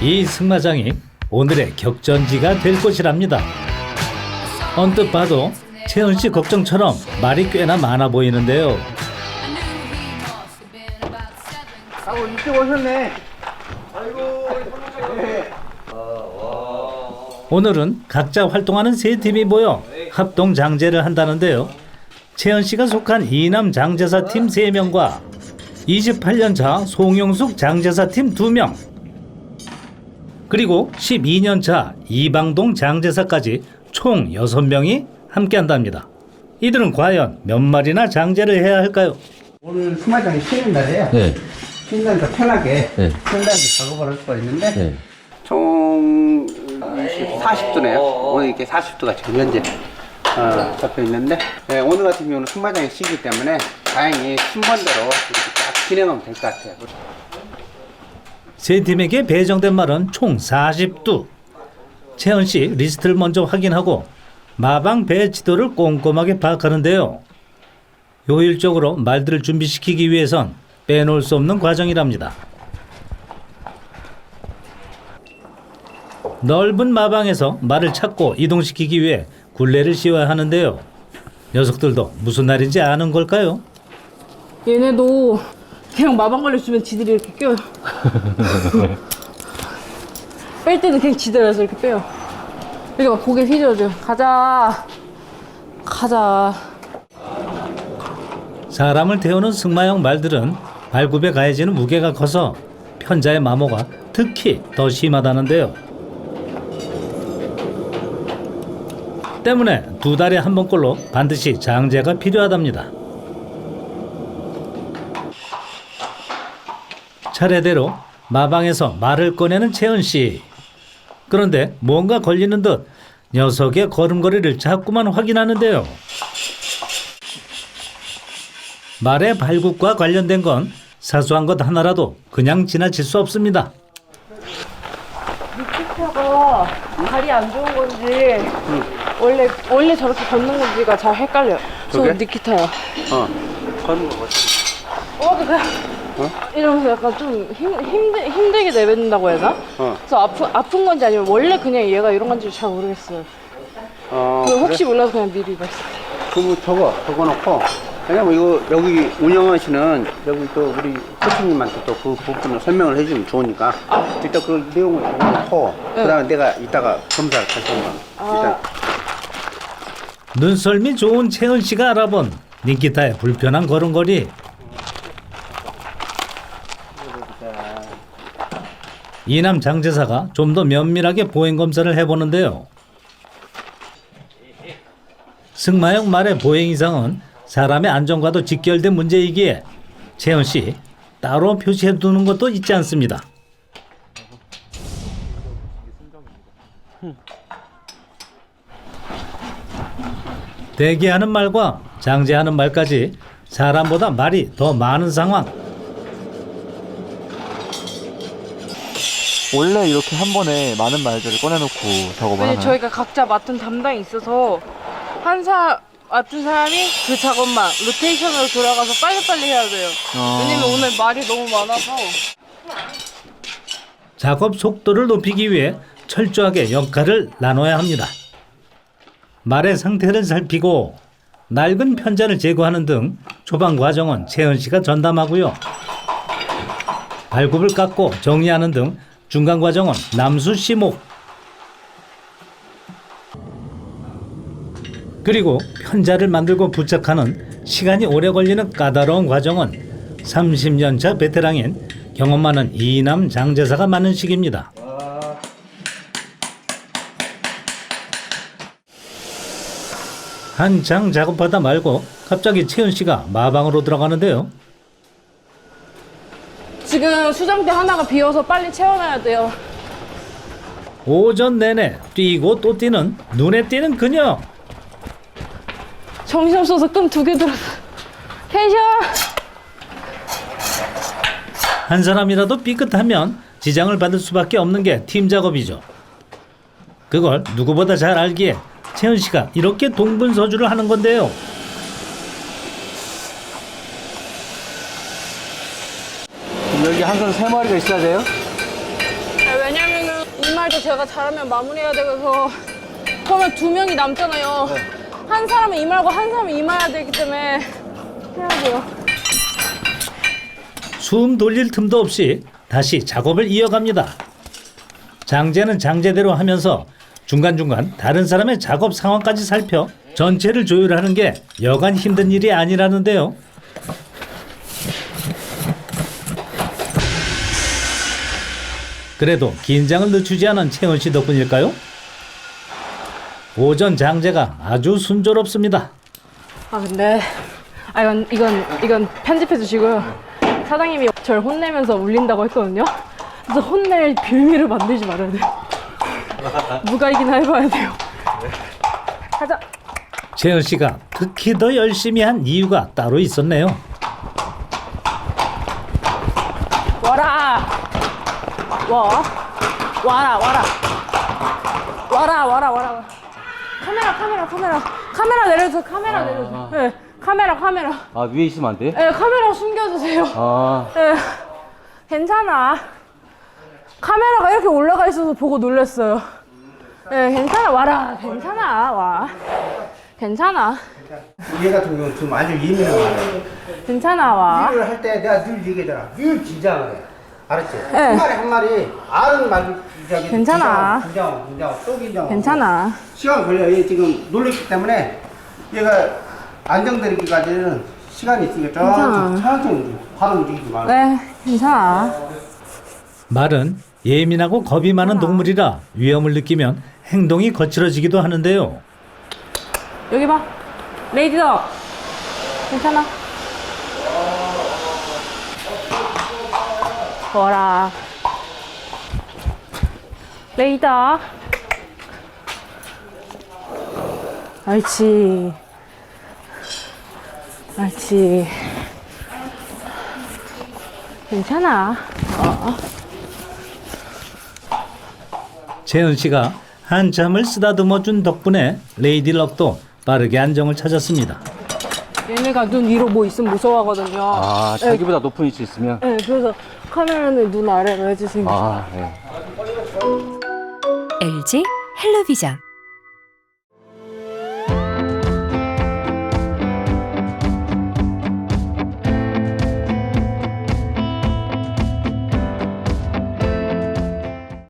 이 승마장이 오늘의 격전지가 될 것이랍니다. 언뜻 봐도 채은 씨 걱정처럼 말이 꽤나 많아 보이는데요. 아우 일찍 오셨네. 오늘은 각자 활동하는 세 팀이 모여 합동 장제를 한다는데요. 채연 씨가 속한 이남 장제사 팀 3명과 28년 차 송영숙 장제사 팀 2명 그리고 12년 차 이방동 장제사까지 총 6명이 함께 한답니다. 이들은 과연 몇 마리나 장제를 해야 할까요? 오늘 수마장이 쉬는 날이에요. 네. 쉬는 날이니까 편하게 네. 편하게 작업을 할 수가 있는데 네. 총 40도네요. 오늘 이렇게 40도가 지금 현재 어, 잡혀 있는데 네, 오늘 같은 경우는 수마장이 쉬기 때문에 다행히 순번대로 이렇게 딱 진행하면 될 것 같아요. 세 팀에게 배정된 말은 총 40두. 채연 씨 리스트를 먼저 확인하고 마방 배 지도를 꼼꼼하게 파악하는데요. 효율적으로 말들을 준비시키기 위해선 빼놓을 수 없는 과정이랍니다. 넓은 마방에서 말을 찾고 이동시키기 위해 굴레를 씌워야 하는데요. 녀석들도 무슨 날인지 아는 걸까요? 얘네도 그냥 마방 걸려주면 지들이 이렇게 껴요. 뺄 때는 그냥 지들어서 이렇게 빼요. 이렇게 막 고개 휘저어줘요. 가자. 가자. 사람을 태우는 승마형 말들은 발굽에 가해지는 무게가 커서 편자의 마모가 특히 더 심하다는데요. 때문에 두 달에 한 번꼴로 반드시 장제가 필요하답니다. 차례대로 마방에서 말을 꺼내는 채은 씨. 그런데 뭔가 걸리는 듯 녀석의 걸음걸이를 자꾸만 확인하는데요. 말의 발굽과 관련된 건 사소한 것 하나라도 그냥 지나칠 수 없습니다. 니키타가 다리 안 좋은 건지 원래 원래 저렇게 걷는 건지가 잘 헷갈려요. 저 저게? 니키타요. 어, 걷는 거 같아. 어, 그냥 이러면서 약간 좀 힘, 힘들, 힘들게 내뱉는다고 해야 되나? 어. 그래서 아프, 아픈 건지 아니면 원래 그냥 얘가 이런 건지 잘 모르겠어요. 어, 혹시 그래? 몰라서 그냥 미리 말씀. 그럼 적어, 적어놓고. 왜냐면 이거 여기 운영하시는 여기 또 우리 코치님한테 또 그 부분을 설명을 해주면 좋으니까 일단 그 내용을 적어놓고 그다음에 내가 이따가 검사를 다시 한번 일단 눈썰미 좋은 채은 씨가 알아본 닌기타의 불편한 걸음걸이. 이남 장제사가 좀 더 면밀하게 보행 검사를 해보는데요. 승마형 말의 보행 이상은 사람의 안전과도 직결된 문제이기에 채은 씨 따로 표시해 두는 것도 있지 않습니다. 대기하는 말과 장제하는 말까지 사람보다 말이 더 많은 상황. 원래 이렇게 한 번에 많은 말들을 꺼내놓고 작업을 하나요? 저희가 각자 맡은 담당이 있어서 한 사, 맡은 사람이 그 작업만 로테이션으로 돌아가서 빨리빨리 해야 돼요. 어. 왜냐면 오늘 말이 너무 많아서. 작업 속도를 높이기 위해 철저하게 역할을 나눠야 합니다. 말의 상태를 살피고 낡은 편자를 제거하는 등 초반 과정은 채은 씨가 전담하고요. 발굽을 깎고 정리하는 등 중간 과정은 남수 씨 목. 그리고 편자를 만들고 부착하는 시간이 오래 걸리는 까다로운 과정은 30년 차 베테랑인 경험 많은 이남 장제사가 맡는 식입니다. 한창 작업하다 말고 갑자기 채은 씨가 마방으로 들어가는데요. 지금 수정대 하나가 비어서 빨리 채워놔야 돼요. 오전 내내 뛰고 또 뛰는 눈에 띄는 그녀. 정신없어서 끈두개 들었어. 텐션! 한 사람이라도 삐끗하면 지장을 받을 수밖에 없는 게 팀 작업이죠. 그걸 누구보다 잘 알기에 채은 씨가 이렇게 동분서주를 하는 건데요. 항상 세 마리가 있어야 돼요? 왜 왜냐면은 이 말도 제가 잘하면 마무리해야 되고서 그러면 두 명이 남잖아요. 한 사람은 이 말고 한 사람은 이 말해야 되기 때문에 해야 돼요. 숨 돌릴 틈도 없이 다시 작업을 이어갑니다. 장제는 장제대로 하면서 중간중간 다른 사람의 작업 상황까지 살펴 전체를 조율하는 게 여간 힘든 일이 아니라는데요. 그래도 긴장을 늦추지 않은 채원 씨 덕분일까요? 오전 장제가 아주 순조롭습니다. 아 근데 아 이건 이건 이건 편집해 주시고요. 사장님이 저를 혼내면서 울린다고 했거든요. 그래서 혼낼 빌미를 만들지 말아야 돼요. 누가 이기나 해봐야 돼요. 가자. 채연 씨가 특히 더 열심히 한 이유가 따로 있었네요. 와라. 와. 와라 와라. 와라 와라 와라. 카메라 카메라 카메라 카메라 내려줘 카메라 내려줘. 네 카메라 카메라. 아 위에 있으면 안 돼? 네 카메라 숨겨주세요. 아 네, 괜찮아. 카메라가 이렇게 올라가 있어서 보고 놀랐어요. 네, 괜찮아. 와라. 괜찮아. 와. 괜찮아. 얘 같은 경우는 좀 아주 예민한 거야. 괜찮아. 와. 일을 할 때 내가 늘 얘기하잖아. 늘 긴장을 해. 알았지? 네. 한 마리 한 마리 알은 말고 저기 괜찮아. 긴장, 긴장, 또 긴장. 괜찮아. 시간 걸려. 얘 지금 놀랬기 때문에 얘가 안정되기까지는 시간이 있으니까. 천천히 천천히 움직여. 바로 움직이지 마. 네, 괜찮아. 말은 예민하고 겁이 많은 동물이라 위험을 느끼면 행동이 거칠어지기도 하는데요. 여기 봐. 레이디덕. 괜찮아. 거라. 레이더. 옳지. 옳지. 괜찮아. 채연 씨가 한참을 쓰다듬어 준 덕분에 레이디 럭도 빠르게 안정을 찾았습니다. 얘네가 눈 위로 뭐 있으면 무서워하거든요. 아, 자기보다 높은 위치 있으면 네, 그래서 카메라는 눈 아래로 해주시면 아 네. LG 헬로비전